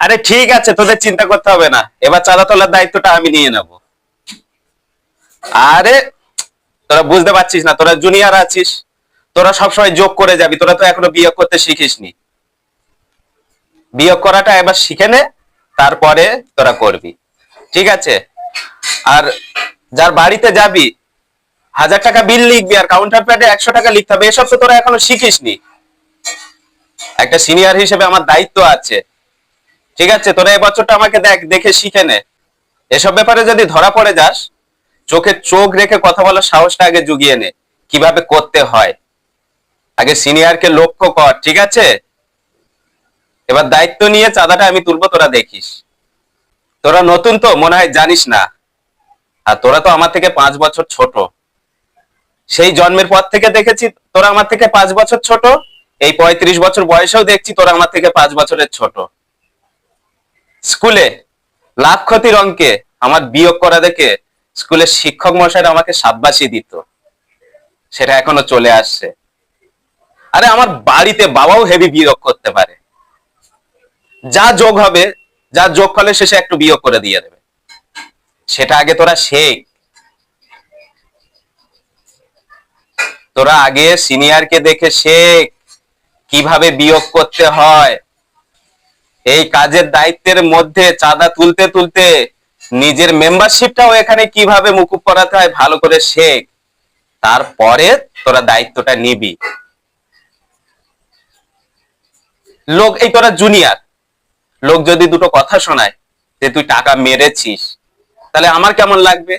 আরে ঠিক আছে, তোদের চিন্তা করতে হবে না। এবার চাঁদা তোলার দায়িত্বটা আমি নিয়ে নেব। আরে, তোরা বুঝতে পারছিস না, তোরা জুনিয়র আছিস। তোরা সবসময় যোগ করে যাবি, তোরা তো এখনও বিয়োগ করতে শিখিসনি। বিয়োগ করাটা এবার শিখে নে, তারপরে তোরা করবি। ঠিক আছে? আর যার বাড়িতে যাবি, হাজার টাকা বিল লিখবি আর কাউন্টার প্যাডে একশো টাকা লিখতে হবে, এসব তো তোরা এখনও শিখিসনি। একটা সিনিয়র হিসেবে আমার দায়িত্ব আছে। ঠিক আছে, তোরা এই বছরটা আমাকে দেখ, দেখে শিখে নে। এসব ব্যাপারে যদি ধরা পড়ে যাস, চোখে চোখ রেখে কথা বলার সাহসটা আগে জুগিয়ে নে, কীভাবে করতে হয়। আগে সিনিয়রকে লক্ষ্য কর, ঠিক আছে? এবার দায়িত্ব নিয়ে চাঁদাটা আমি তুলবো, তোরা দেখিস। তোরা নতুন তো, মনে হয় জানিস না। আর তোরা তো আমার থেকে পাঁচ বছর ছোট। সেই জন্মের পর থেকে দেখেছি, তোরা আমার থেকে পাঁচ বছর ছোট। এই পঁয়ত্রিশ বছর বয়সেও দেখছি তোরা আমার থেকে পাঁচ বছরের ছোট। স্কুলে লাভ ক্ষতির অঙ্কে আমার বিয়োগ করা দেখে স্কুলের শিক্ষক মশাইরা আমাকে সাব্বাসী দিত। সেটা এখনও চলে আসছে। আরে আমার বাড়িতে বাবাও হেভি বিয়োগ করতে পারে। যা যোগ হবে, যা যোগ ফলে শেষে একটু বিয়োগ করে দিয়ে দেবে। সেটা আগে তোরা শেখ। তোরা আগে সিনিয়রকে দেখে শেখ কীভাবে বিয়োগ করতে হয়। এই কাজের দায়িত্বের মধ্যে চাঁদা তুলতে তুলতে নিজের মেম্বারশিপটাও এখানে কীভাবে মুকুব করাতে হয় ভালো করে শেখ। তারপরে তোরা দায়িত্বটা নিবি। লোক, এই তোরা জুনিয়র লোক যদি দুটো কথা শোনায় যে তুই টাকা মেরেছিস, তাহলে আমার কেমন লাগবে?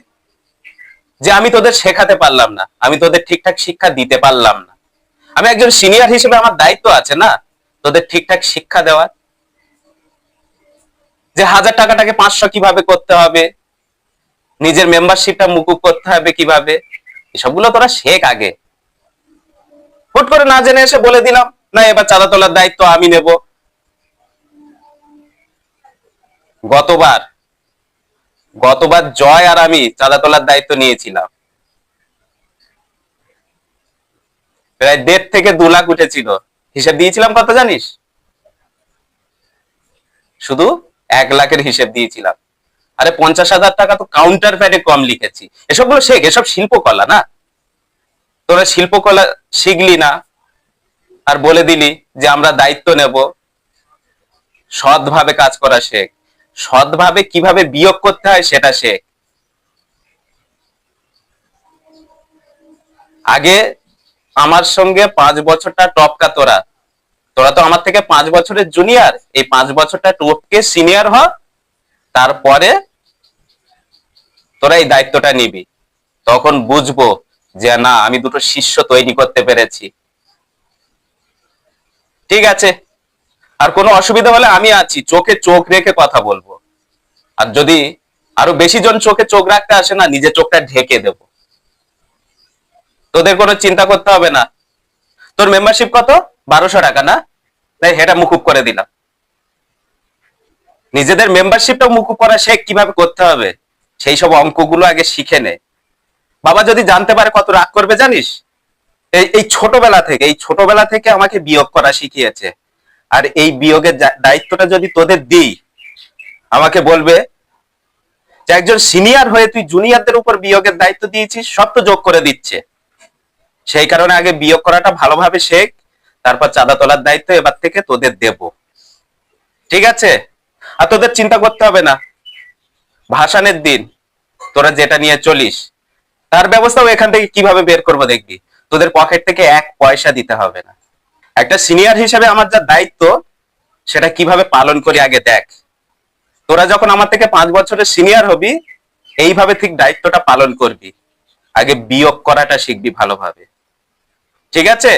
যে আমি তোদের শেখাতে পারলাম না, আমি তোদের ঠিকঠাক শিক্ষা দিতে পারলাম না। আমি একজন সিনিয়র হিসেবে আমার দায়িত্ব আছে না? তোদের ঠিকঠাক শিক্ষা দেওয়ার। যে হাজার টাকাটাকে পাঁচশো কীভাবে করতে হবে? নিজের মেম্বারশিপটা মুকুব করতে হবে কীভাবে? এসবগুলো তোরা শেখ আগে। হুট করে না জেনে এসে বলে দিলাম, না, এবার চাঁদা তোলার দায়িত্ব আমি নেব। গতবার গতবার জয় আর আমি চাঁদা তোলার দায়িত্ব নিয়েছিলাম। প্রায় দেড় থেকে দু লাখ উঠেছিল। হিসেব দিয়েছিলাম কত জানিস? শুধু এক লাখের হিসেব দিয়েছিলাম। আরে পঞ্চাশ হাজার টাকা তো কাউন্টার প্যাডে কম লিখেছি। এসবগুলো শেখ, এসব শিল্পকলা না? তোরা শিল্পকলা শিখলি না, আর বলে দিলি যে আমরা দায়িত্ব নেব সৎভাবে কাজ করা শেখ। সৎভাবে কীভাবে বিয়োগ করতে হয় সেটা শেখ। আগে আমার সঙ্গে পাঁচ বছরটা টপকা তোরা। তোরা তো আমার থেকে পাঁচ বছরের জুনিয়র এই পাঁচ বছরটা টপকে সিনিয়র হ, তারপরে তোরা এই দায়িত্বটা নিবি। তখন বুঝব যে না, আমি দুটো শিষ্য তৈরি করতে পেরেছি। ঠিক আছে? আর কোনো অসুবিধা হলে আমি আছি, চোখে চোখ রেখে কথা বলব। আর যদি আরও বেশি জন চোখে চোখ রাখতে আসে না, নিজের চোখটা ঢেকে দেব। তোদের কোনো চিন্তা করতে হবে না। তোর মেম্বারশিপ কত? বারোশো টাকা, না? তাই সেটা মুকুব করে দিলাম। নিজেদের মেম্বারশিপটা মুকুব করা শেখ কীভাবে করতে হবে? সেই সব অঙ্কগুলো আগে শিখে নে। বাবা যদি জানতে পারে কত রাগ করবে জানিস? এই এই ছোটবেলা থেকে, এই ছোটবেলা থেকে আমাকে বিয়োগ করা শিখিয়েছে। আর এই বিয়োগের দায়িত্বটা যদি তোদের দিই, আমাকে বলবে যে একজন সিনিয়র হয়ে তুই জুনিয়রদের উপর বিয়োগের দায়িত্ব দিয়েছিস, সব তো যোগ করে দিচ্ছে। সেই কারণে আগে বিয়োগ করাটা ভালোভাবে শেখ, তারপর চাঁদা তোলার দায়িত্ব এবার থেকে তোদের দেব। ঠিক আছে? আর তোদের চিন্তা করতে হবে না। ভাসানের দিন, তোরা যেটা নিয়ে চলিস, তার ব্যবস্থাও এখান থেকে কীভাবে বের করব দেখবি। তোদের পকেট থেকে এক পয়সা দিতে হবে না। একটা সিনিয়র হিসেবে আমার যা দায়িত্ব, সেটা কীভাবে পালন করি আগে দেখ। তোরা যখন আমার থেকে পাঁচ বছরের সিনিয়র হবি, এইভাবে ঠিক দায়িত্বটা পালন করবি। আগে বিয়োগ করাটা শিখবি ভালোভাবে। ঠিক আছে?